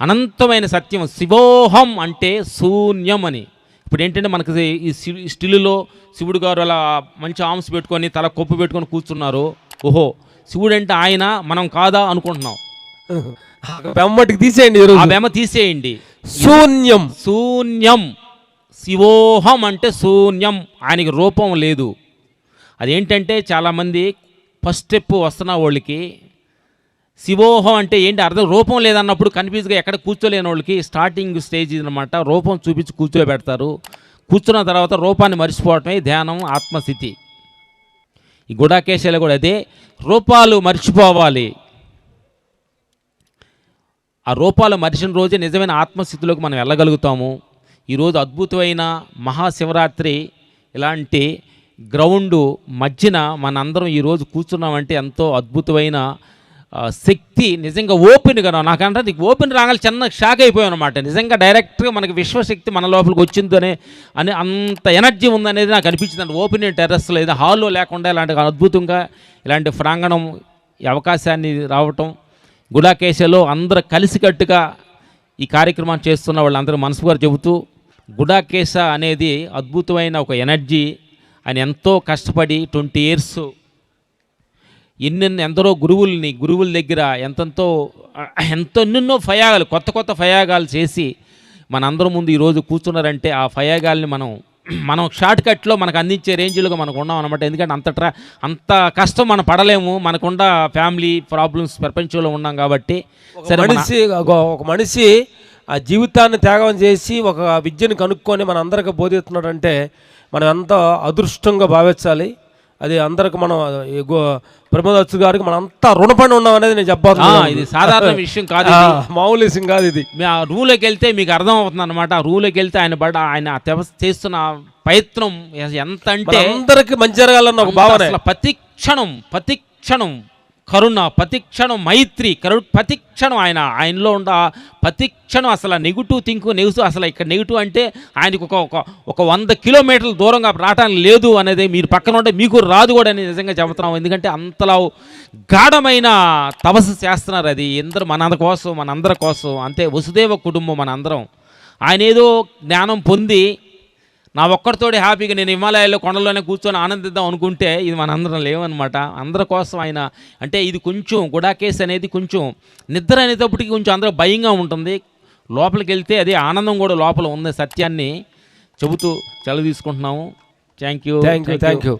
అనంతమైన సత్యం శివోహం అంటే శూన్యం అని ఇప్పుడు ఏంటంటే మనకు ఈ స్టిల్లో శివుడు గారు అలా మంచి ఆర్మ్స్ పెట్టుకొని తల కొప్పు పెట్టుకొని కూర్చున్నారు. ఓహో శివుడు అంటే ఆయన మనం కాదా అనుకుంటున్నాం. బెమ్మటికి తీసేయండి ఆ బెమ్మ తీసేయండి. శూన్యం. శూన్యం. శివోహం అంటే శూన్యం. ఆయనకి రూపం లేదు. అదేంటంటే చాలామంది ఫస్ట్ స్టెప్ వస్తున్న వాళ్ళకి శివోహం అంటే ఏంటి? అర్థం రూపం లేదన్నప్పుడు కన్ఫ్యూజ్గా ఎక్కడ కూర్చోలేని వాళ్ళకి స్టార్టింగ్ స్టేజ్ అనమాట రూపం చూపించి కూర్చోబెడతారు. కూర్చున్న తర్వాత రూపాన్ని మర్చిపోవటమే ధ్యానం ఆత్మస్థితి. ఈ గుడాకేశాలు కూడా అదే. రూపాలు మర్చిపోవాలి. ఆ రూపాలు మరిచిన రోజే నిజమైన ఆత్మస్థితిలోకి మనం వెళ్ళగలుగుతాము. ఈరోజు అద్భుతమైన మహాశివరాత్రి ఇలాంటి గ్రౌండ్ మధ్యన మనందరం ఈరోజు కూర్చున్నామంటే ఎంతో అద్భుతమైన శక్తి నిజంగా ఓపెన్గా నాకంటే నీకు ఓపెన్ రాగానే చిన్న షాక్ అయిపోయాను అనమాట నిజంగా డైరెక్ట్గా మనకి విశ్వశక్తి మన లోపలికి వచ్చిందనే అని అంత ఎనర్జీ ఉందనేది నాకు అనిపించింది. ఓపెన్ టెర్రస్ లేదా హాల్లో లేకుండా ఇలాంటి అద్భుతంగా ఇలాంటి ప్రాంగణం అవకాశాన్ని రావటం గుడాకేశలో అందరూ కలిసికట్టుగా ఈ కార్యక్రమాన్ని చేస్తున్న వాళ్ళందరూ మనసు గారు చెబుతూ గుడాకేశ అనేది అద్భుతమైన ఒక ఎనర్జీ ఆయన ఎంతో కష్టపడి ట్వంటీ ఇయర్స్ ఎన్నెన్ని ఎందరో గురువుల్ని గురువుల దగ్గర ఎంతెంతో ఎంతో ఎన్నెన్నో ఫయాగాలు కొత్త కొత్త ఫయాగాలు చేసి మనందరం ముందు ఈరోజు కూర్చున్నారంటే ఆ ఫయాగాల్ని మనం మనం షార్ట్ కట్లో మనకు అందించే రేంజ్లుగా మనకు ఉన్నాం అనమాట ఎందుకంటే అంత ట్రా అంత కష్టం మనం పడలేము. మనకున్న ఫ్యామిలీ ప్రాబ్లమ్స్ ప్రపంచంలో ఉన్నాం కాబట్టి మనిషి ఒక ఒక మనిషి ఆ జీవితాన్ని త్యాగం చేసి ఒక విద్యను కనుక్కొని మన అందరికి బోధిస్తున్నాడంటే మనం ఎంతో అదృష్టంగా భావించాలి. అది అందరికి మనం ప్రమోద్ గారికి మనం అంతా రుణపడి ఉన్నాం అనేది నేను చెప్పాను ఇది సాధారణ విషయం కాదు. మామూలు విషయం కాదు ఇది. మీ ఆ రూలోకి వెళ్తే మీకు అర్థం అవుతుంది అనమాట ఆ రూలోకి వెళ్తే ఆయన పడ ఆయన చేస్తున్న ప్రయత్నం ఎంత అంటే అందరికి మంచి జరగాలన్న ఒక భావన. ప్రతి క్షణం ప్రతి క్షణం కరుణ ప్రతిక్షణం మైత్రి కరు ప్రతిక్షణం ఆయన ఆయనలో ఉన్న ప్రతిక్షణం అసలు నెగిటివ్ థింక్ నెగిటివ్ అసలు ఇక్కడ నెగిటివ్ అంటే ఆయనకు ఒక ఒక ఒక వంద కిలోమీటర్ల దూరంగా రావటానికి లేదు అనేది మీరు పక్కన ఉంటే మీకు రాదు కూడా అని నిజంగా చెబుతున్నాం. ఎందుకంటే అంతలా గాఢమైన తపస్సు చేస్తున్నారు అది. ఎందరు మన కోసం మనందరి కోసం. అంతే వసుదేవ కుటుంబం మనందరం. ఆయన ఏదో జ్ఞానం పొంది నా ఒక్కరితోటి హ్యాపీగా నేను హిమాలయాల్లో కొండలోనే కూర్చొని ఆనందిద్దాం అనుకుంటే ఇది మనందరం లేవనమాట. అందరి కోసం ఆయన అంటే ఇది కొంచెం గుడాకేస్ అనేది కొంచెం నిద్ర అనేటప్పటికి కొంచెం అందరూ భయంగా ఉంటుంది. లోపలికి వెళ్తే అది ఆనందం కూడా లోపల ఉంది సత్యాన్ని చెబుతూ సెలవు తీసుకుంటున్నాము. Thank you thank you thank you